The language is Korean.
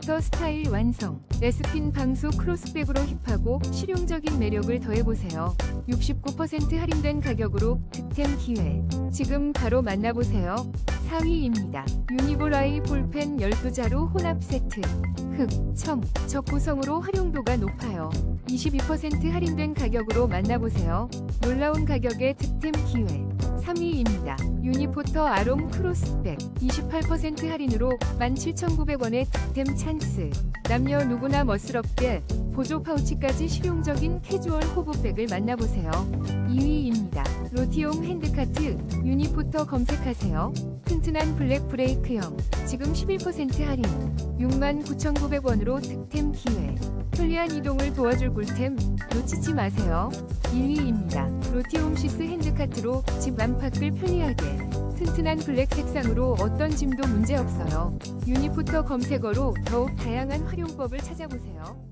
유니포터 스타일 완성. 레스핀 방수 크로스백으로 힙하고 실용적인 매력을 더해보세요. 69% 할인된 가격으로 득템 기회. 지금 바로 만나보세요. 4위입니다. 유니볼아이 볼펜 12자루 혼합 세트. 흑, 청, 적 구성으로 활용도가 높아요. 22% 할인된 가격으로 만나보세요. 놀라운 가격의 득템 기회. 3위입니다. 유니포터 아롬 크로스백 28% 할인으로 17,900원의 득템 찬스. 남녀 누구나 멋스럽게 보조 파우치까지 실용적인 캐주얼 호브백을 만나보세요. 2위입니다. 로티용 핸드카트 유니포터 검색하세요. 튼튼한 블랙 브레이크형 지금 11% 할인 69,900원으로 득템 기회. 편리한 이동을 도와줄 꿀템 놓치지 마세요. 1위입니다. 로티홈시스 핸드카트로 집 안팎을 편리하게 튼튼한 블랙 색상으로 어떤 짐도 문제없어요. 유니포터 검색어로 더욱 다양한 활용법을 찾아보세요.